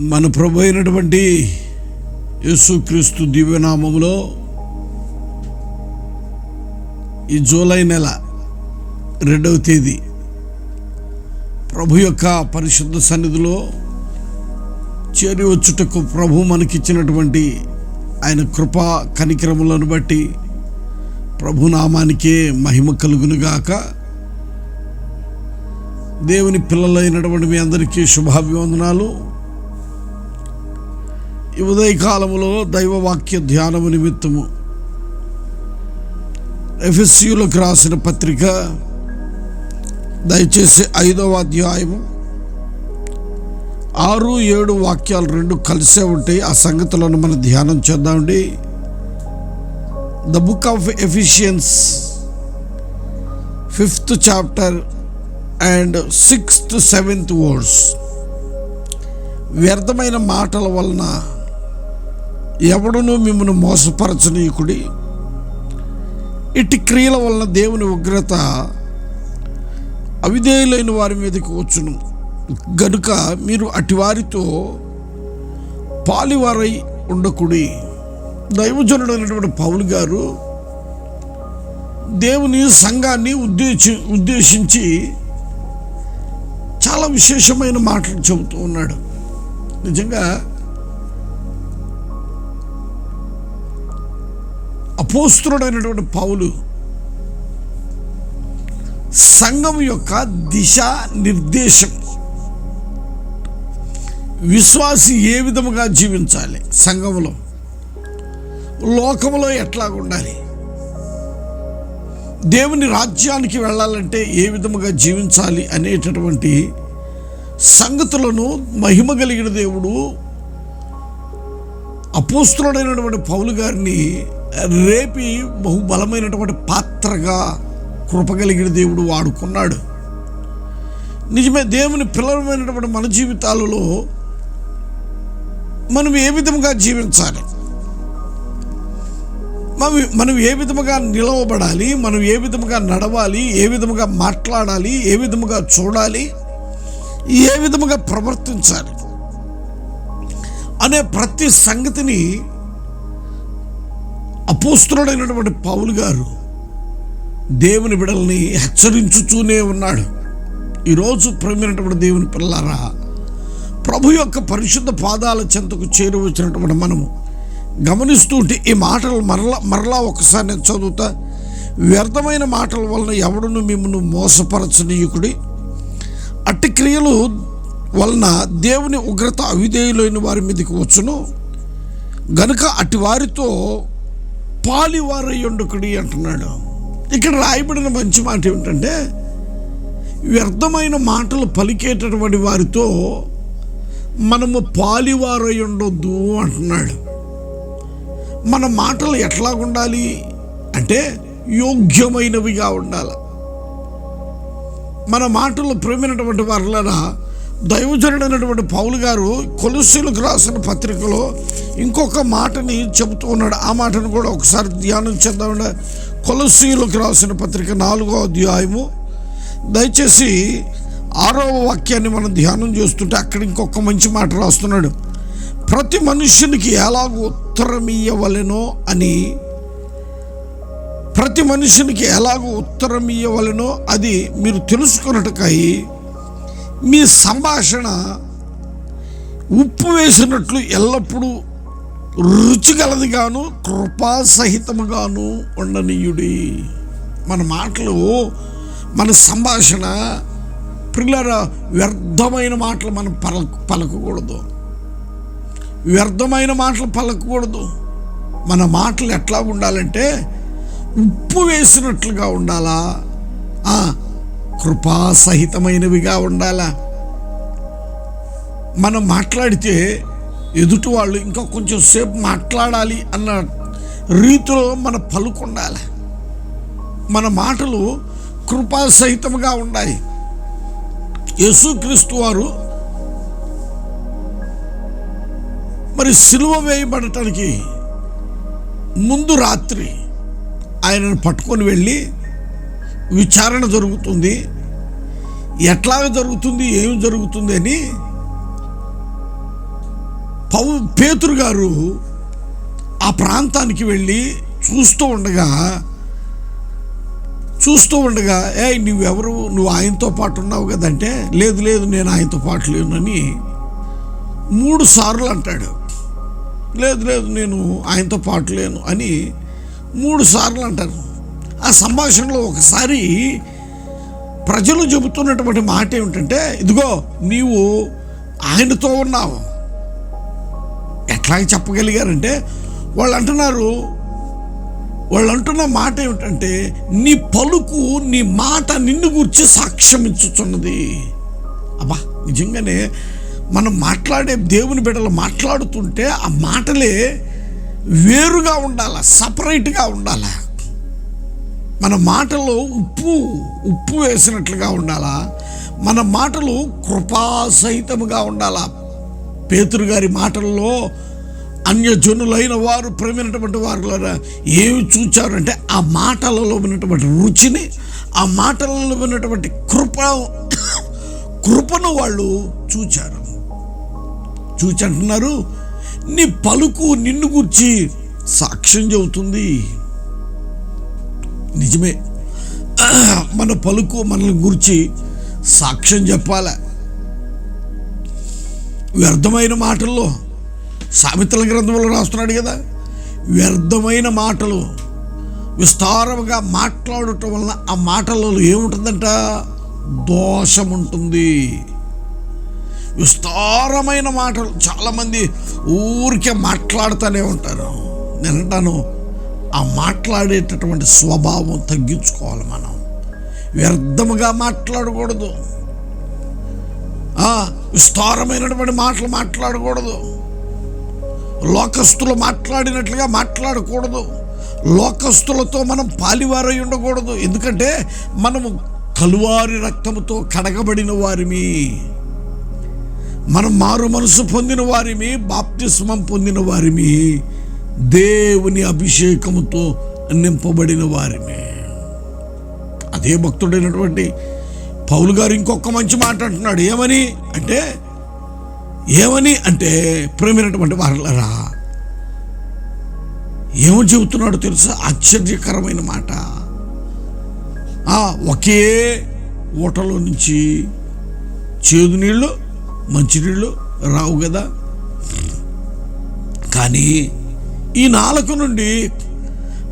మన ప్రభు అయినటువంటి యేసుక్రీస్తు దివ్యనామంలో ఈ జూలై నెల రెండవ తేదీ ప్రభు యొక్క పరిశుద్ధ సన్నిధిలో చేరి వచ్చుటకు ప్రభు మనకిచ్చినటువంటి ఆయన కృపా కనికరములను బట్టి ప్రభు నామానికే మహిమ కలుగునుగాక. దేవుని పిల్లలైనటువంటి మీ అందరికీ శుభాభివందనాలు. ఈ ఉదయకాలములో దైవవాక్య ధ్యానము నిమిత్తము ఎఫ్ఎస్యులకు రాసిన పత్రిక దయచేసి ఐదవ అధ్యాయము ఆరు ఏడు వాక్యాలు రెండు కలిసే ఉంటాయి ఆ సంగతులను మనం ధ్యానం చేద్దామండి. The book of Ephesians fifth chapter and sixth seventh words వ్యర్థమైన మాటల వలన ఎవడును మిమ్మల్ని మోసపరచనీయకుడి ఇట్టి క్రియల వలన దేవుని ఉగ్రత అవిధేయులైన వారి మీదకి వచ్చును. గనుక మీరు అటివారితో పాలివారై ఉండకుడి. దైవజనుడు అయినటువంటి పౌలు గారు దేవుని సంఘాన్ని ఉద్దేశి ఉద్దేశించి చాలా విశేషమైన మాటలు చెబుతూ ఉన్నాడు. నిజంగా అపోస్తుడైనటువంటి పౌలు సంఘం యొక్క దిశా నిర్దేశం. విశ్వాసి ఏ విధముగా జీవించాలి? సంఘంలో లోకములో ఎట్లా ఉండాలి? దేవుని రాజ్యానికి వెళ్ళాలంటే ఏ విధముగా జీవించాలి అనేటటువంటి సంగతులను మహిమ కలిగిన దేవుడు అపోస్తుడైనటువంటి పౌలు గారిని రేపి బహుబలమైనటువంటి పాత్రగా కృపగలిగిన దేవుడు వాడుకున్నాడు. నిజమే దేవుని పిల్లలమైనటువంటి మన జీవితాలలో మనం ఏ విధముగా జీవించాలి? మనం మనం ఏ విధముగా నిలవబడాలి? మనం ఏ విధముగా నడవాలి? ఏ విధముగా మాట్లాడాలి? ఏ విధముగా చూడాలి? ఏ విధముగా ప్రవర్తించాలి? అనే ప్రతి సంగతిని అపోస్తుడైనటువంటి పౌలు గారు దేవుని బిడల్ని హెచ్చరించుతూనే ఉన్నాడు. ఈరోజు ప్రేమైనటువంటి దేవుని పిల్లారా ప్రభు యొక్క పరిశుద్ధ పాదాల చెంతకు చేరువచ్చినటువంటి మనము గమనిస్తూ ఉంటే ఈ మాటలు మరలా మరలా ఒకసారి నేను చదువుతా. వ్యర్థమైన మాటల వలన ఎవడును మిమ్మల్ని మోసపరచనీయకుడి? అట్టి క్రియలు వలన దేవుని ఉగ్రత అవిధేయులైన వారి మీదకి వచ్చును. గనుక అటు వారితో పాలివారయ్యుండుకుడి అంటున్నాడు. ఇక్కడ రాయబడిన మంచి మాట ఏమిటంటే వ్యర్థమైన మాటలు పలికేటటువంటి వారితో మనము పాలివారై ఉండొద్దు అంటున్నాడు. మన మాటలు ఎట్లా ఉండాలి అంటే యోగ్యమైనవిగా ఉండాలి. మన మాటలు ప్రేమైనటువంటి వారులరా దైవజనుడైనటువంటి పౌలు గారు కొలుసులకు రాసిన పత్రికలో ఇంకొక మాటని చెబుతూ ఉన్నాడు. ఆ మాటను కూడా ఒకసారి ధ్యానం చేద్దామండి. కొలసీలకు రాసిన పత్రిక నాలుగో అధ్యాయము. దయచేసి ఆరో వాక్యాన్ని మనం ధ్యానం చేస్తుంటే అక్కడ ఇంకొక మంచి మాట రాస్తున్నాడు. ప్రతి మనుషునికి ఎలాగ ఉత్తరం ఇవ్వవలెనో అని. ప్రతి మనుషునికి ఎలాగ ఉత్తరం ఇవ్వవలెనో అది మీరు తెలుసుకున్నట్టుకాయి మీ సంభాషణ ఉప్పు వేసినట్లు ఎల్లప్పుడూ రుచిగలదిగాను కృపాసహితముగాను ఉండనీయుడి. మన మాటలు మన సంభాషణ పిల్లల వ్యర్థమైన మాటలు మనం పలక పలకకూడదు. వ్యర్థమైన మాటలు పలకకూడదు. మన మాటలు ఎట్లా ఉండాలంటే ఉప్పు వేసినట్లుగా ఉండాలా? కృపాసహితమైనవిగా ఉండాలా? మనం మాట్లాడితే ఎదుటి వాళ్ళు ఇంకా కొంచెం సేపు మాట్లాడాలి అన్న రీతిలో మన పలుకుండాలి మన మాటలు కృపాసహితంగా ఉండాలి. యేసుక్రీస్తు వారు మరి సిలువ వేయబడటానికి ముందు రాత్రి ఆయనను పట్టుకొని వెళ్ళి విచారణ జరుగుతుంది. ఎట్లా జరుగుతుంది ఏమి జరుగుతుంది అని పౌ పేతురు గారు ఆ ప్రాంతానికి వెళ్ళి చూస్తూ ఉండగా చూస్తూ ఉండగా ఏ నువ్వెవరు? నువ్వు ఆయనతో పాటు ఉన్నావు కదంటే లేదు లేదు నేను ఆయనతో పాటు లేనని మూడు సార్లు అంటాడు. లేదు లేదు నేను ఆయనతో పాటు లేను అని మూడు సార్లు అంటారు. ఆ సంభాషణలో ఒకసారి ప్రజలు చెబుతున్నటువంటి మాట ఏమిటంటే ఇదిగో నీవు ఆయనతో ఉన్నావు. ఎట్లా చెప్పగలిగారంటే వాళ్ళు అంటున్నారు వాళ్ళు అంటున్న మాట ఏమిటంటే నీ పలుకు నీ మాట నిన్ను గురించి సాక్ష్యం ఇచ్చుతున్నది అబ్బా నిజంగానే మనం మాట్లాడే దేవుని బిడ్డలు మాట్లాడుతుంటే ఆ మాటలే వేరుగా ఉండాలా సపరేట్గా ఉండాలా? మన మాటలు ఉప్పు ఉప్పు వేసినట్లుగా ఉండాలా? మన మాటలు కృపాసహితముగా ఉండాలా? పేతురు గారి మాటల్లో అన్యజనులైన వారు ప్రేమైనటువంటి వారు ఏమి చూచారంటే ఆ మాటలలో ఉన్నటువంటి రుచిని ఆ మాటలలో ఉన్నటువంటి కృప కృపను వాళ్ళు చూచారు. చూచి అంటున్నారు నీ పలుకు నిన్ను గుర్చి సాక్ష్యం చెబుతుంది. నిజమే. మన పలుకు మనల్ని గురించి సాక్ష్యం చెప్పాలి? వ్యర్థమైన మాటల్లో సామెతల గ్రంథంలో రాస్తున్నాడు కదా? వ్యర్థమైన మాటలు విస్తారముగా మాట్లాడటం వలన ఆ మాటలలో ఏముంటుందంట? దోషం ఉంటుంది విస్తారమైన మాటలు చాలామంది ఊరికే మాట్లాడుతూనే ఉంటారు. నేను అంటాను ఆ మాట్లాడేటటువంటి స్వభావం తగ్గించుకోవాలి మనం. వ్యర్థముగా మాట్లాడకూడదు. విస్తారమైనటువంటి మాటలు మాట్లాడకూడదు. లోకస్తులు మాట్లాడినట్లుగా మాట్లాడకూడదు. లోకస్తులతో మనం పాలివారై ఉండకూడదు. ఎందుకంటే మనము కలువారి రక్తముతో కడగబడిన వారిమి. మనం మారు మనసు పొందిన వారిమి బాప్తిస్మం పొందిన వారిమి. దేవుని అభిషేకముతో నింపబడిన వారిమి అదే భక్తుడైనటువంటి పౌలు గారు ఇంకొక మంచి మాట అంటున్నాడు. ఏమని? అంటే ఏమని? అంటే ప్రేమైనటువంటి వారలరా ఏమని చెబుతున్నాడో తెలుసా? ఆశ్చర్యకరమైన మాట. ఒకే ఊటలో నుంచి చేదు నీళ్ళు మంచినీళ్ళు రావు కదా. కానీ ఈ నాలుక నుండి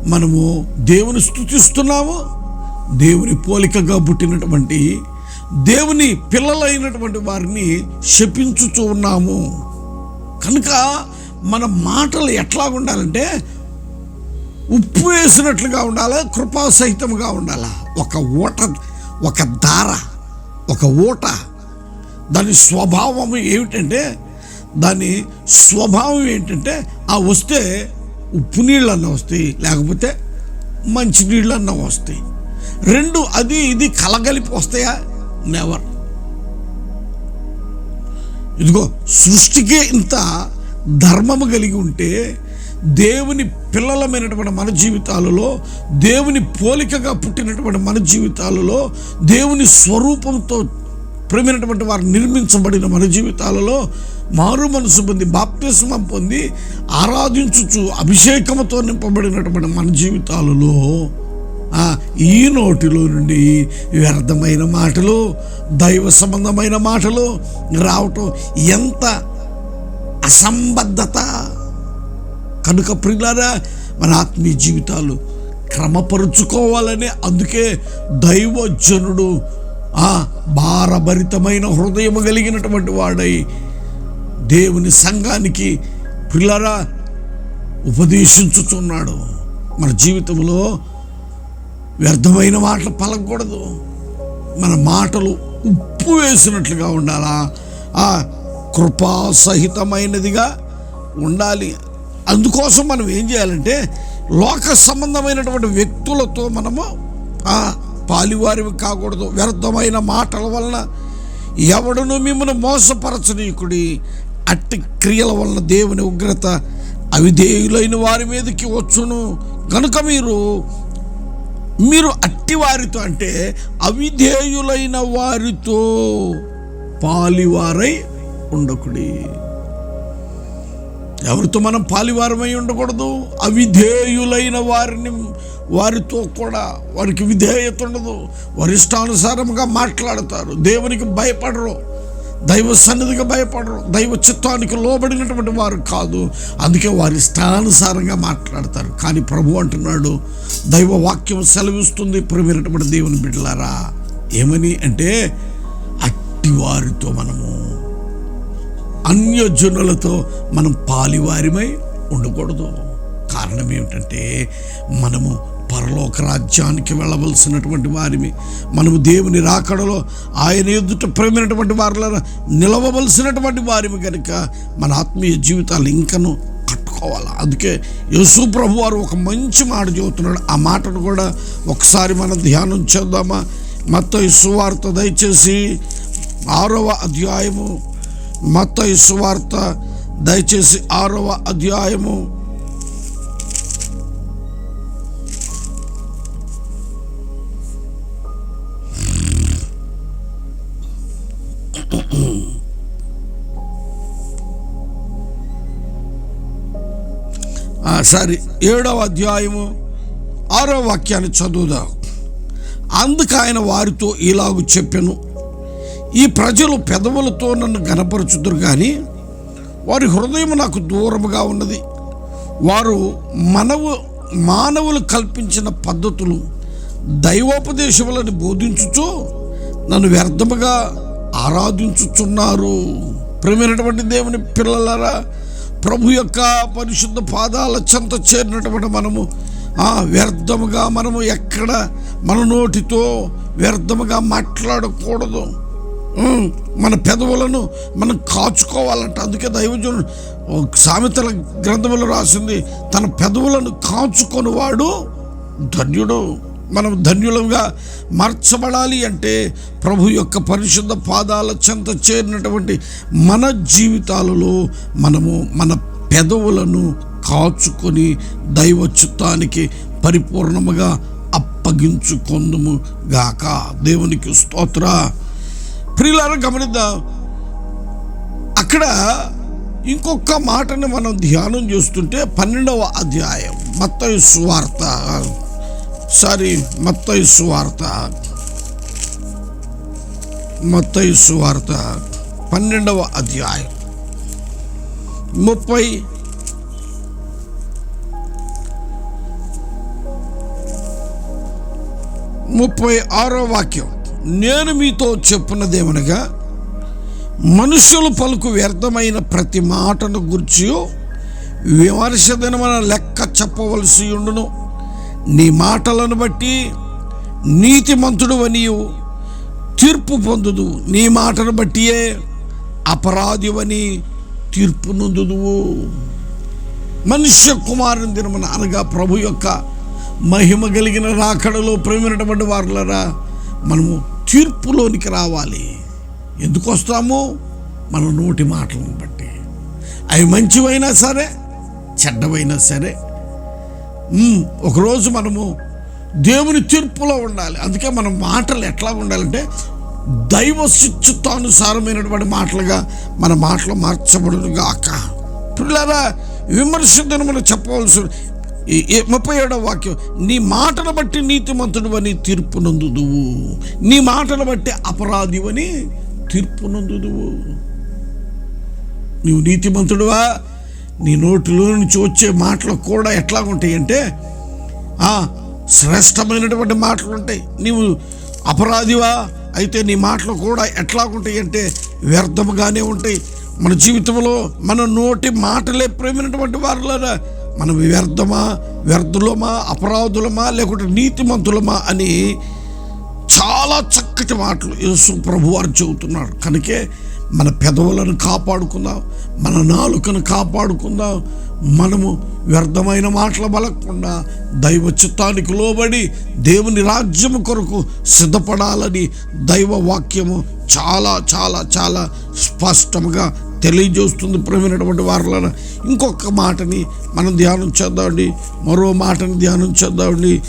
మనము దేవుని స్తుతిస్తున్నాము. దేవుని పోలికగా పుట్టినటువంటి దేవుని పిల్లలైనటువంటి వారిని శపించుతూ ఉన్నాము. కనుక మన మాటలు ఎట్లా ఉండాలంటే ఉప్పు వేసినట్లుగా ఉండాలి కృపాసహితంగా ఉండాలి? ఒక ఊట ఒక దార ఒక ఊట. దాని స్వభావం ఏమిటంటే దాని స్వభావం ఏంటంటే ఆ వస్తే ఉప్పు నీళ్ళన్నా వస్తాయి లేకపోతే మంచి నీళ్ళన్నా వస్తాయి. రెండు అది ఇది కలగలిపి వస్తాయా? నెవర్ ఇదిగో సృష్టికే ఇంత ధర్మము కలిగి ఉంటే దేవుని పిల్లలమైనటువంటి మన జీవితాలలో దేవుని పోలికగా పుట్టినటువంటి మన జీవితాలలో దేవుని స్వరూపంతో ప్రేమైనటువంటి వారు నిర్మించబడిన మన జీవితాలలో మారు మనసు పొంది బాప్తిస్మ పొంది ఆరాధించుచు అభిషేకముతో నింపబడినటువంటి మన జీవితాలలో ఈ నోటిలో నుండి వ్యర్థమైన మాటలు దైవ సంబంధమైన మాటలు రావటం ఎంత అసంబద్ధత. కనుక ప్రియులారా మన ఆత్మీయ జీవితాలు క్రమపరుచుకోవాలని అందుకే దైవజనుడు భారభరితమైన హృదయం కలిగినటువంటి వాడై దేవుని సంఘానికి పిల్లరా ఉపదేశించుచున్నాడు మన జీవితంలో వ్యర్థమైన మాటలు పలకూడదు మన మాటలు ఉప్పు వేసినట్లుగా ఉండాలా? ఆ కృపాసహితమైనదిగా ఉండాలి. అందుకోసం మనం ఏం చేయాలంటే లోక సంబంధమైనటువంటి వ్యక్తులతో మనము పాలివారివి కాకూడదు. వ్యర్థమైన మాటల వలన ఎవడును మిమ్మల్ని మోసపరచనీకుడి. అట్టి క్రియల వలన దేవుని ఉగ్రత అవిధేయులైన వారి మీదకి వచ్చును. కనుక మీరు మీరు అట్టి వారితో అంటే అవిధేయులైన వారితో పాలివారై ఉండకుడి. ఎవరితో మనం పాలివారమై ఉండకూడదు? అవిధేయులైన వారిని వారితో కూడా వారికి విధేయత ఉండదు. వారి ఇష్టానుసారంగా మాట్లాడతారు. దేవునికి భయపడరు. దైవ సన్నిధిగా భయపడరు. దైవ చిత్తానికి లోబడినటువంటి వారు కాదు. అందుకే వారి ఇష్టానుసారంగా మాట్లాడతారు. కానీ ప్రభు అంటున్నాడు దైవ వాక్యం సెలవిస్తుంది ప్రియమైనటువంటి దేవుని బిడ్డలారా. ఏమని అంటే అట్టి వారితో మనము అన్యజనులతో మనం పాలివారిమై ఉండకూడదు. కారణం ఏమిటంటే మనము పరలోక రాజ్యానికి వెళ్ళవలసినటువంటి వారిమి మనము దేవుని రాకడలో ఆయన ఎదుట ప్రేమైనటువంటి వారిలో నిలవవలసినటువంటి వారిమి కనుక మన ఆత్మీయ జీవితాలు ఇంకను కట్టుకోవాలి అందుకే యేసు ప్రభు వారు ఒక మంచి మాట చెబుతున్నాడు. ఆ మాటను కూడా ఒకసారి మనం ధ్యానం చేద్దామా? మొత్తం సువార్త దయచేసి ఆరవ అధ్యాయము మత్త సువార్త దయచేసి ఆరవ అధ్యాయము. ఒకసారి సరే ఏడవ అధ్యాయము ఆరో వాక్యాన్ని చదువుదాం. అందుకు ఆయన వారితో ఇలాగు చెప్పాను ఈ ప్రజలు పెదవులతో నన్ను గనపరుచుదురు కానీ వారి హృదయం నాకు దూరముగా ఉన్నది. వారు మనవు మానవులు కల్పించిన పద్ధతులు దైవోపదేశములను బోధించుచు నన్ను వ్యర్థముగా ఆరాధించుచున్నారు. ప్రేమైనటువంటి దేవుని పిల్లలరా ప్రభు యొక్క పరిశుద్ధ పాదాల చెంత చేరినటువంటి మనము ఆ వ్యర్థముగా మనము ఎక్కడ మన నోటితో వ్యర్థముగా మాట్లాడకూడదు. మన పెదవులను మనం కాచుకోవాలంట. అందుకే దైవజనుడు సామెతల గ్రంథములో రాసింది తన పెదవులను కాచుకొని వాడు ధన్యుడు. మనం ధన్యులంగా మార్చబడాలి అంటే ప్రభు యొక్క పరిశుద్ధ పాదాల చెంత చేరినటువంటి మన జీవితాలలో మనము మన పెదవులను కాచుకొని దైవ చిత్తానికి పరిపూర్ణముగా అప్పగించుకొందుము గాక. దేవునికి స్తోత్ర. ప్రియులారా గమనిద్దాం. అక్కడ ఇంకొక మాటని మనం ధ్యానం చేస్తుంటే పన్నెండవ అధ్యాయం మత్త సువార్త. సారీ మత్తయి సువార్త. మత్తయి సువార్త పన్నెండవ అధ్యాయం. ముప్పై ముప్పై ఆరో వాక్యం. నేను మీతో చెప్పున్నదేమనగా మనుషులు పలుకు వ్యర్థమైన ప్రతి మాటను గుర్చి విమర్శ దినమన లెక్క చెప్పవలసి ఉండును. నీ మాటలను బట్టి నీతిమంతుడు అనియు తీర్పు పొందుదు. నీ మాటను బట్టియే అపరాధివని తీర్పు నొందుదువు. మనుష్య కుమారుని దినమున అనగా ప్రభు యొక్క మహిమ కలిగిన రాకడలో ప్రేమినటువంటి వారులరా మనము తీర్పులోనికి రావాలి. ఎందుకు వస్తాము మన నోటి మాటలను బట్టి. అవి మంచివైనా సరే చెడ్డవైనా సరే ఒకరోజు మనము దేవుని తీర్పులో ఉండాలి. అందుకే మన మాటలు ఎట్లా ఉండాలంటే దైవ శిక్షితానుసారమైనటువంటి మాటలుగా మన మాటలు మార్చబడును గాక పిల్లరా విమర్శను మనం చెప్పవలసి ముప్పై ఏడవ వాక్యం నీ మాటను బట్టి నీతిమంతుడు అని తీర్పు నందుదువు నీ మాటను బట్టి అపరాధివని తీర్పు నందుదువు నీవు నీతిమంతుడువా? నీ నోటిలో నుంచి వచ్చే మాటలు కూడా ఎట్లా ఉంటాయి అంటే శ్రేష్టమైనటువంటి మాటలు ఉంటాయి. నీవు అపరాధివా? అయితే నీ మాటలు కూడా ఎట్లా ఉంటాయి అంటే వ్యర్థముగానే ఉంటాయి. మన జీవితంలో మన నోటి మాటలే ప్రేమైనటువంటి వారులారా? మనం వ్యర్థమా? వ్యర్థులమా? అపరాధులమా? లేకుంటే నీతిమంతులమా? అని చాలా చక్కటి మాటలు యేసు ప్రభు వారు చెబుతున్నారు. కనుకే మన పెదవులను కాపాడుకుందాం మన నాలుకను కాపాడుకుందాం. మనము వ్యర్థమైన మాటలు బలకుండా దైవ చిత్తానికి లోబడి దేవుని రాజ్యము కొరకు సిద్ధపడాలని దైవ వాక్యము చాలా చాలా చాలా స్పష్టంగా తెలియజేస్తుంది ప్రేమైనటువంటి వారిలో ఇంకొక మాటని మనం ధ్యానం చేద్దామండి. మరో మాటని ధ్యానం చేద్దామండి.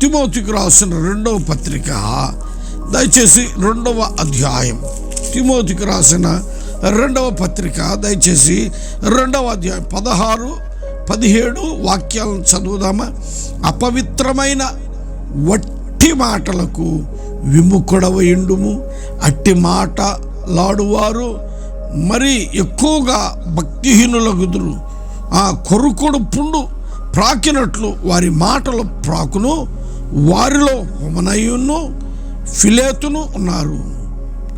తిమోతికి రాసిన రెండవ పత్రిక దయచేసి రెండవ అధ్యాయం. తిమోతికి రాసిన రెండవ పత్రిక దయచేసి రెండవ అధ్యాయం పదహారు పదిహేడు వాక్యాలను చదువుదామా? అపవిత్రమైన వట్టి మాటలకు విముఖుడవయుండుము. అట్టి మాటలాడువారు మరి ఎక్కువగా భక్తిహీనులగుదురు. ఆ కొరుకుడు పుండు ప్రాకినట్లు వారి మాటలు ప్రాకును వారిలో హుమనయును ఫిలేతును ఉన్నారు.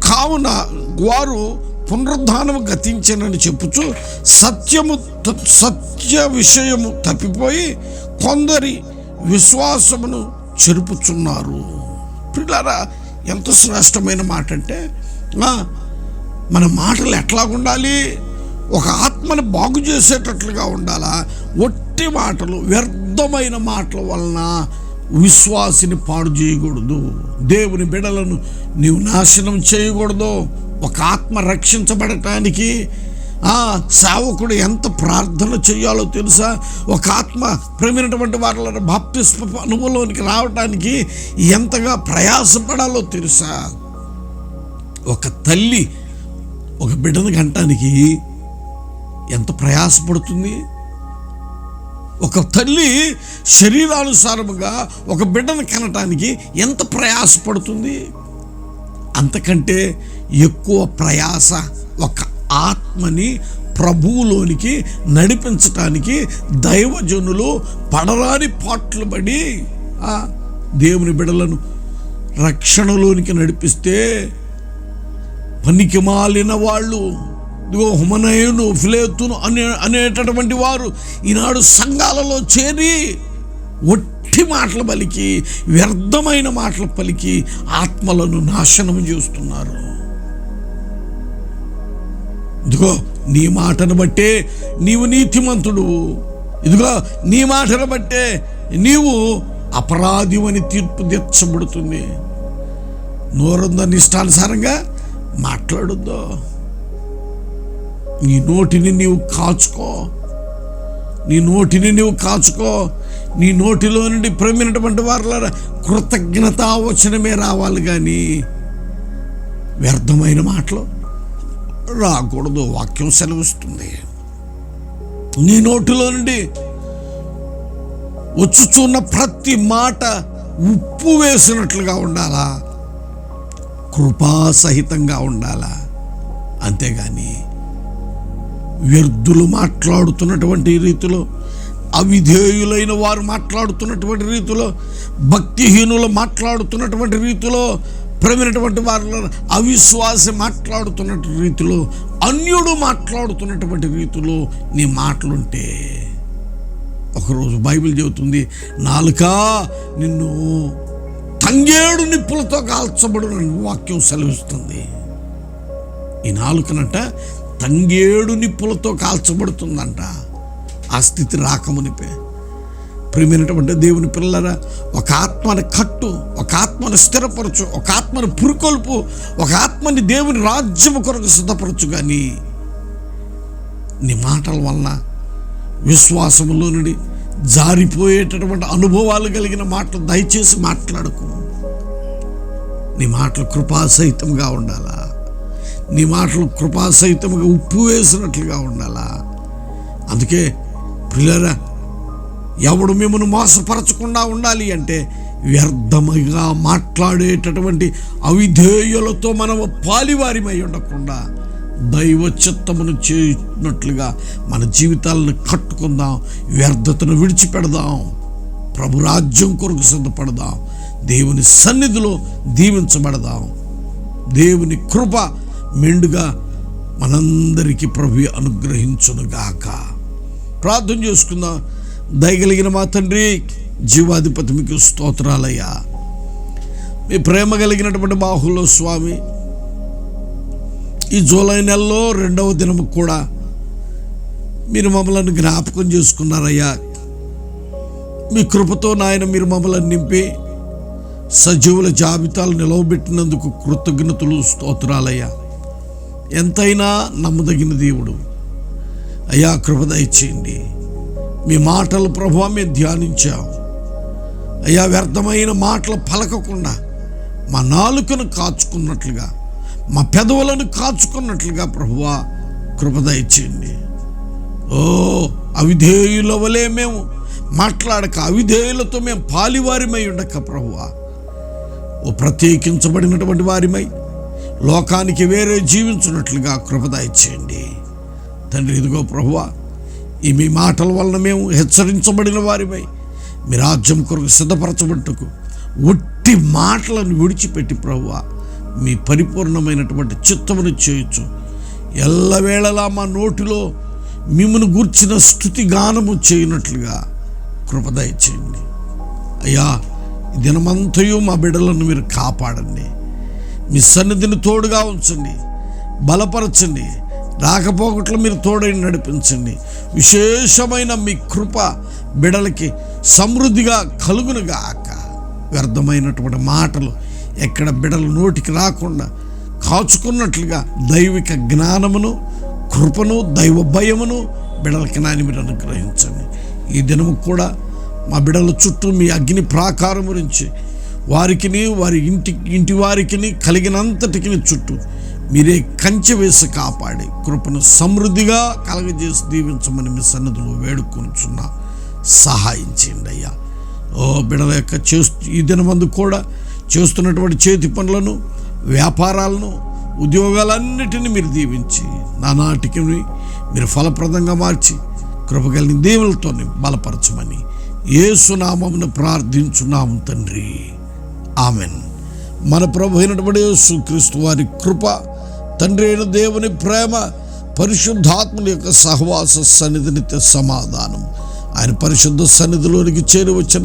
కావున వారు పునరుద్ధానము గతించనని చెప్పుచు సత్యము త- సత్య విషయము తప్పిపోయి కొందరి విశ్వాసమును చెరుపుచున్నారు. పిల్లరా ఎంత శ్రేష్టమైన మాట అంటే మన మాటలు ఎట్లా ఉండాలి ఒక ఆత్మని బాగు చేసేటట్లుగా ఉండాలా? ఒట్టి మాటలు వ్యర్థమైన మాటల వలన విశ్వాసిని పాడు చేయకూడదు. దేవుని బిడలను నీవు నాశనం చేయకూడదు. ఒక ఆత్మ రక్షించబడటానికి ఆ సేవకుడు ఎంత ప్రార్థన చేయాలో తెలుసా? ఒక ఆత్మ ప్రేమైనటువంటి వాళ్ళ బాప్తిస్మ అనుభవంలోనికి రావడానికి ఎంతగా ప్రయాసపడాలో తెలుసా? ఒక తల్లి ఒక బిడ్డను కంటానికి ఎంత ప్రయాసపడుతుంది? ఒక తల్లి శరీరానుసారముగా ఒక బిడ్డను కనటానికి ఎంత ప్రయాసపడుతుంది? అంతకంటే ఎక్కువ ప్రయాస ఒక ఆత్మని ప్రభువులోనికి నడిపించటానికి దైవజనులు పడరాని పాటలు పడి దేవుని బిడలను రక్షణలోనికి నడిపిస్తే పనికి మాలిన వాళ్ళు ఇదిగో హుమనయును ఫిలేతును అనే అనేటటువంటి వారు ఈనాడు సంఘాలలో చేరి ఒట్టి మాటలు పలికి వ్యర్థమైన మాటలు పలికి ఆత్మలను నాశనం చేస్తున్నారు. ఇదిగో నీ మాటను బట్టే నీవు నీతిమంతుడు. ఇదిగో నీ మాటను బట్టే నీవు అపరాధివని తీర్పు తెచ్చబడుతుంది నోరుందని ఇష్టానుసారంగా మాట్లాడుద్దో. నీ నోటిని నీవు కాచుకో. నీ నోటిని నీవు కాచుకో. నీ నోటిలో నుండి ప్రమినటువంటి వారిలో కృతజ్ఞత కృతజ్ఞతావచనమే రావాలి కానీ వ్యర్థమైన మాటలు రాకూడదు వాక్యం సెలవిస్తుంది. నీ నోటిలో నుండి వచ్చుచున్న ప్రతి మాట ఉప్పు వేసినట్లుగా ఉండాలా? కృపాసహితంగా ఉండాలా? అంతేగాని వ్యర్థులు మాట్లాడుతున్నటువంటి రీతిలో అవిధేయులైన వారు మాట్లాడుతున్నటువంటి రీతిలో భక్తిహీనులు మాట్లాడుతున్నటువంటి రీతిలో ప్రమినటువంటి వారిలో అవిశ్వాసి మాట్లాడుతున్నటువంటి రీతిలో అన్యుడు మాట్లాడుతున్నటువంటి రీతిలో నీ మాటలుంటే. ఒకరోజు బైబిల్ చెబుతుంది నాలుక నిన్ను తంగేడు నిప్పులతో కాల్చబడు వాక్యం సెలవిస్తుంది. ఈ నాలుకనంట తంగేడు నిప్పులతో కాల్చబడుతుందంట. ఆ స్థితి రాకమునిపే. ప్రియమైనటువంటి దేవుని పిల్లరా ఒక ఆత్మని కట్టు ఒక ఆత్మను స్థిరపరచు ఒక ఆత్మను పురుకొల్పు ఒక ఆత్మని దేవుని రాజ్యము కొరకు సిద్ధపరచు కానీ నీ మాటల వలన విశ్వాసములో నుండి జారిపోయేటటువంటి అనుభవాలు కలిగిన మాటలు దయచేసి మాట్లాడుకో. నీ మాటలు కృపాసహితంగా ఉండాలా? నీ మాటలు కృపాసహితంగా ఉప్పు వేసినట్లుగా ఉండాలా? అందుకే పిల్లరా ఎవడు మిమ్మల్ని మోసపరచకుండా ఉండాలి అంటే వ్యర్థముగా మాట్లాడేటటువంటి అవిధేయులతో మనం పాలివారిమై ఉండకుండా దైవ చిత్తమును చేసినట్లుగా మన జీవితాలను కట్టుకుందాం వ్యర్థతను విడిచిపెడదాం ప్రభు రాజ్యం కొరకు సిద్ధపడదాం దేవుని సన్నిధిలో దీవించబడదాం. దేవుని కృప మెండుగా మనందరికీ ప్రభు అనుగ్రహించునుగాక. ప్రార్థన చేసుకుందాం. దయగలిగిన మా తండ్రి జీవాధిపతి మీకు స్తోత్రాలయ్యా. మీ ప్రేమ కలిగినటువంటి బాహుల్లో స్వామి ఈ జూలై నెలలో రెండవ దినము కూడా మీరు మమ్మల్ని జ్ఞాపకం చేసుకున్నారయ్యా. మీ కృపతో నాయన మీరు మమ్మల్ని నింపి సజీవుల జాబితాలు నిలవబెట్టినందుకు కృతజ్ఞతలు స్తోత్రాలయ్యా. ఎంతైనా నమ్మదగిన దేవుడు. అయ్యా కృపద ఇచ్చేయండి మీ మాటలు ప్రభావ మేము ధ్యానించాం. అయ్యా వ్యర్థమైన మాటలు పలకకుండా మా నాలుకను కాచుకున్నట్లుగా మా పెదవులను కాచుకున్నట్లుగా ప్రభువా కృపద ఇచ్చేయండి ఓ అవిధేయుల వలే మేము మాట్లాడక అవిధేయులతో మేము పాలివారిమై ఉండక ప్రభువా. ఓ ప్రత్యేకించబడినటువంటి వారిమై లోకానికి వేరే జీవించున్నట్లుగా కృపదాయి చేయండి తండ్రి ఇదిగో ప్రభువా ఈ మీ మాటల వలన మేము హెచ్చరించబడిన వారిపై మీ రాజ్యం కొరకు సిద్ధపరచబట్టుకు ఒట్టి మాటలను విడిచిపెట్టి ప్రభువా మీ పరిపూర్ణమైనటువంటి చిత్తమును చేయొచ్చు ఎల్లవేళలా మా నోటిలో మిమ్మను గూర్చిన స్థుతి గానము చేయనట్లుగా కృపదయ చేయండి అయ్యా దినమంతయు మా బిడ్డలను మీరు కాపాడండి. మీ సన్నిధిని తోడుగా ఉంచండి. బలపరచండి. రాకపోకట్లు మీరు తోడై నడిపించండి. విశేషమైన మీ కృప బిడలకి సమృద్ధిగా కలుగునుగాక. వ్యర్థమైనటువంటి మాటలు ఎక్కడ బిడల నోటికి రాకుండా కాచుకున్నట్లుగా దైవిక జ్ఞానమును కృపను దైవ భయమును బిడలకి నాని మీరు అనుగ్రహించండి. ఈ దినము కూడా మా బిడల చుట్టూ మీ అగ్ని ప్రాకారం గురించి వారికిని వారి ఇంటి ఇంటి వారికిని కలిగినంతటికి చుట్టూ మీరే కంచె వేసి కాపాడి కృపను సమృద్ధిగా కలగజేసి దీవించమని మీ సన్నిధిలో వేడుకొనుచున్నా సహాయం చేయండి అయ్యా. ఓ బిడల యొక్క చేస్తూ ఈ దినమందు కూడా చేస్తున్నటువంటి చేతి పనులను వ్యాపారాలను ఉద్యోగాలన్నిటిని మీరు దీవించి నానాటికి మీరు ఫలప్రదంగా మార్చి కృపగలిగిన దేవులతో బలపరచమని ఏసునామమును ప్రార్థించున్నాము తండ్రి. ఆమెన్. మన ప్రభు అయినటువంటి యేసుక్రీస్తు వారి కృప తండ్రి అయిన దేవుని ప్రేమ పరిశుద్ధాత్మల యొక్క సహవాస సన్నిధినిత్య సమాధానం. ఆయన పరిశుద్ధ సన్నిధిలోనికి చేరి వచ్చిన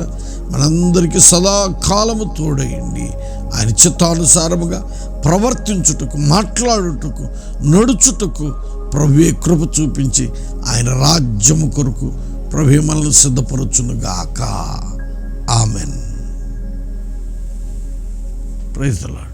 మనందరికీ సదాకాలము తోడయండి. ఆయన చిత్తానుసారముగా ప్రవర్తించుటకు మాట్లాడుటకు నడుచుటకు ప్రభువే కృప చూపించి ఆయన రాజ్యము కొరకు ప్రభు మనల్ని సిద్ధపరచునుగాక. ఆమెన్. Praise the Lord.